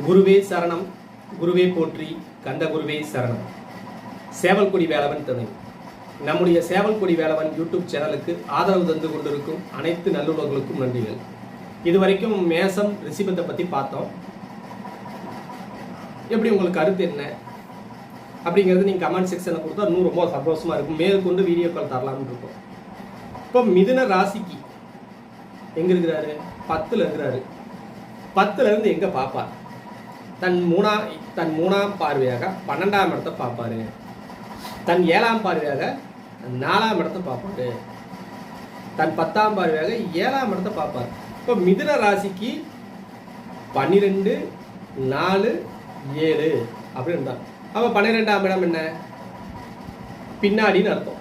குருவே சரணம் குருவே போற்றி கந்த குருவே சரணம். சேவல்குடி வேலவன் துணை. நம்முடைய சேவல்குடி வேலவன் யூடியூப் சேனலுக்கு ஆதரவு தந்து கொண்டிருக்கும் அனைத்து நல்லுறவுகளுக்கும் நன்றிகள். இதுவரைக்கும் மேசம் ரிஷிபத்தை பற்றி பார்த்தோம். எப்படி உங்களுக்கு கருத்து என்ன? அப்படிங்கிறது நீங்கள் கமெண்ட் செக்ஷனில் கொடுத்தா இன்னும் ரொம்ப சந்தோஷமாக இருக்கும். மேற்கொண்டு வீடியோ கால் தரலாம்னு இருக்கும். இப்போ மிதுன ராசிக்கு எங்கே இருக்கிறாரு? பத்தில் இருக்கிறாரு. பத்துலேருந்து எங்கே பார்ப்பார் தன் மூணா தன் மூணாம் பார்வையாக பன்னெண்டாம் இடத்தை பார்ப்பாரு. தன் ஏழாம் பார்வையாக நாலாம் இடத்தை பார்ப்பாரு. தன் பத்தாம் பார்வையாக ஏழாம் இடத்தை பார்ப்பார். இப்போ மிதுன ராசிக்கு பன்னிரெண்டு நாலு ஏழு அப்படின்னு இருந்தார் அப்போ பன்னிரெண்டாம் இடம் என்ன? பின்னாடின்னு அர்த்தம்.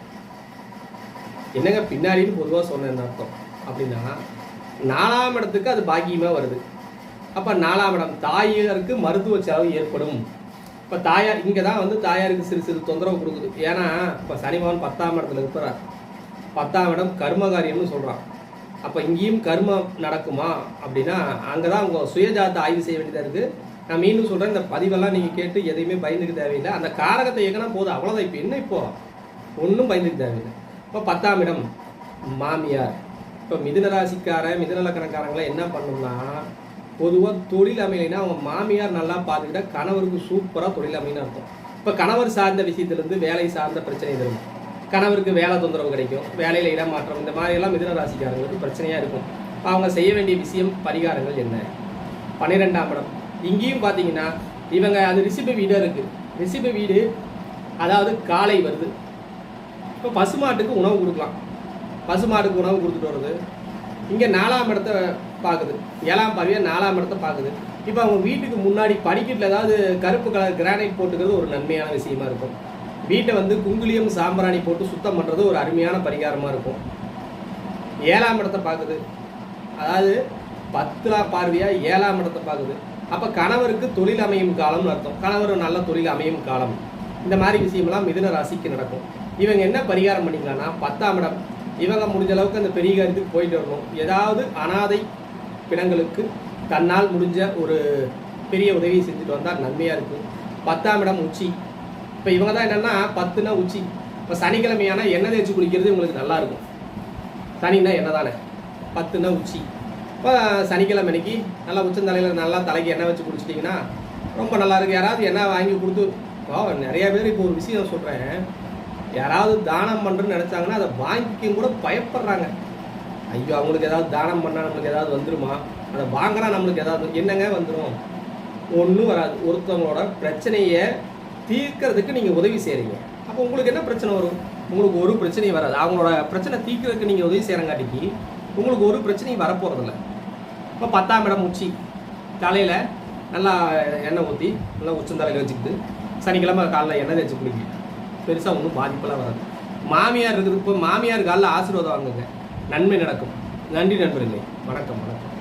என்னங்க பின்னாடின்னு பொதுவாக சொன்னேன்னு அர்த்தம். அப்படின்னா நாலாம் இடத்துக்கு அது பாக்கியமாக வருது. அப்போ நாலாம் இடம் தாயாருக்கு மருத்துவ செலவு ஏற்படும். இப்போ தாயார் இங்கே தான் வந்து தாயாருக்கு சிறு சிறு தொந்தரவு கொடுக்குது. ஏன்னா இப்போ சனிபவன் பத்தாம் இடத்துல இருக்கிறார் பத்தாம் இடம் கர்மகாரியம்னு சொல்கிறான் அப்போ இங்கேயும் கர்மம் நடக்குமா அப்படின்னா அங்கே தான் அவங்க சுயஜாத்தை ஆய்வு செய்ய வேண்டியதாக இருக்குது நான் மீண்டும் சொல்கிறேன் இந்த பதிவெல்லாம் நீங்கள் கேட்டு எதையுமே பயந்துக்க தேவையில்லை. அந்த காரகத்தை இயக்கினா போதும். அவ்வளோதான் இப்போ என்ன இப்போ? ஒன்றும் பயந்துக்க தேவையில்லை. இப்போ பத்தாம் இடம் மாமியார். இப்போ மிதுன ராசிக்கார மிதுன என்ன பண்ணணும்னா பொதுவாக தொழில் அமையலைன்னா அவங்க மாமியார் நல்லா பார்த்துக்கிட்டா கணவருக்கு சூப்பராக தொழில் அமைன்னு அர்த்தம். இப்போ கணவர் சார்ந்த விஷயத்துலேருந்து வேலை சார்ந்த பிரச்சனை தரும் கணவருக்கு வேலை தொந்தரவு கிடைக்கும். வேலையில் இடமாற்றம் இந்த மாதிரியெல்லாம் மிதுன ராசிக்காரங்களுக்கு பிரச்சனையாக இருக்கும். இப்போ அவங்க செய்ய வேண்டிய விஷயம் பரிகாரங்கள் என்ன? பன்னிரெண்டாம் படம் இங்கேயும் பார்த்தீங்கன்னா இவங்க அது ரிசிபி வீடாக இருக்குது ரிசிபி வீடு அதாவது காலை வருது. இப்போ பசுமாட்டுக்கு உணவு கொடுக்கலாம். பசுமாட்டுக்கு உணவு கொடுத்துட்டு வருது இங்கே நாலாம் இடத்த பார்க்குது ஏழாம் பார்வையாக நாலாம் இடத்த பார்க்குது. இப்போ அவங்க வீட்டுக்கு முன்னாடி படிக்கட்டில் ஏதாவது கருப்பு கலர் கிரானைட் போட்டுக்கிறது ஒரு நன்மையான விஷயமா இருக்கும். வீட்டை வந்து குங்குலியம் சாம்பிராணி போட்டு சுத்தம் பண்ணுறது ஒரு அருமையான பரிகாரமாக இருக்கும். ஏழாம் இடத்த பார்க்குது. அதாவது பத்துலாம் பார்வையாக ஏழாம் இடத்த பார்க்குது. அப்போ கணவருக்கு தொழில் அமையும் காலம்னு அர்த்தம். கணவர் நல்ல தொழில் அமையும் காலம். இந்த மாதிரி விஷயமெல்லாம் மிதுன ராசிக்கு நடக்கும். இவங்க என்ன பரிகாரம் பண்ணிக்கலாம்னா பத்தாம் இடம். இவங்க முடிஞ்ச அளவுக்கு அந்த பெரிய காரியத்துக்கு போயிட்டு வரணும். ஏதாவது அனாதை பிணங்களுக்கு தன்னால் முடிஞ்ச ஒரு பெரிய உதவியை செஞ்சுட்டு வந்தால் நன்மையாக இருக்கும் பத்தாம் இடம் உச்சி. இப்போ இவங்க தான் என்னென்னா பத்துனா உச்சி. இப்போ சனிக்கிழமையான எண்ணெய் தேய்ச்சி குளிக்கிறது உங்களுக்கு நல்லாயிருக்கும் சனின்னா எண்ணெய் தானே பத்துனா உச்சி. இப்போ சனிக்கிழமை அன்னைக்கு நல்லா உச்சந்தலையில் நல்லா தலைக்கு எண்ணெய் வச்சு குடிச்சிட்டிங்கன்னா ரொம்ப நல்லா யாராவது எண்ணெய் வாங்கி கொடுத்து ஓ நிறைய பேர் இப்போ ஒரு விஷயம் சொல்கிறேன் யாராவது தானம் பண்ணுறேன்னு நினச்சாங்கன்னா அதை வாங்கிக்கும் கூட பயப்படுறாங்க. ஐயோ அவங்களுக்கு ஏதாவது தானம் பண்ணால் நம்மளுக்கு ஏதாவது வந்துருமா? அதை வாங்கினா நம்மளுக்கு ஏதாவது என்னங்க வந்துடும் ஒன்றும் வராது. ஒருத்தவங்களோட பிரச்சனையை தீர்க்கறதுக்கு நீங்கள் உதவி செய்கிறீங்க அப்போ உங்களுக்கு என்ன பிரச்சனை வரும்? உங்களுக்கு ஒரு பிரச்சனையும் வராது. அவங்களோட பிரச்சனை தீர்க்கிறதுக்கு நீங்கள் உதவி செய்கிறங்காட்டிக்கு உங்களுக்கு ஒரு பிரச்சனையும் வரப்போகிறதில்ல இப்போ பத்தாம் இடம் உச்சி. தலையில் நல்லா எண்ணெய் ஊற்றி நல்லா உச்சந்தலையில் வச்சுக்கிட்டு சனிக்கிழமை காலைல எண்ணெய் தேய்ச்சி குளிக்க பெருசாக ஒன்றும் பாதிப்பெல்லாம் வராது. மாமியார் இருக்குது இப்போ மாமியார் காலில் ஆசீர்வாதம் வாங்குங்க. நன்மை நடக்கும். நன்றி நண்பர்களே. வணக்கம் வணக்கம்.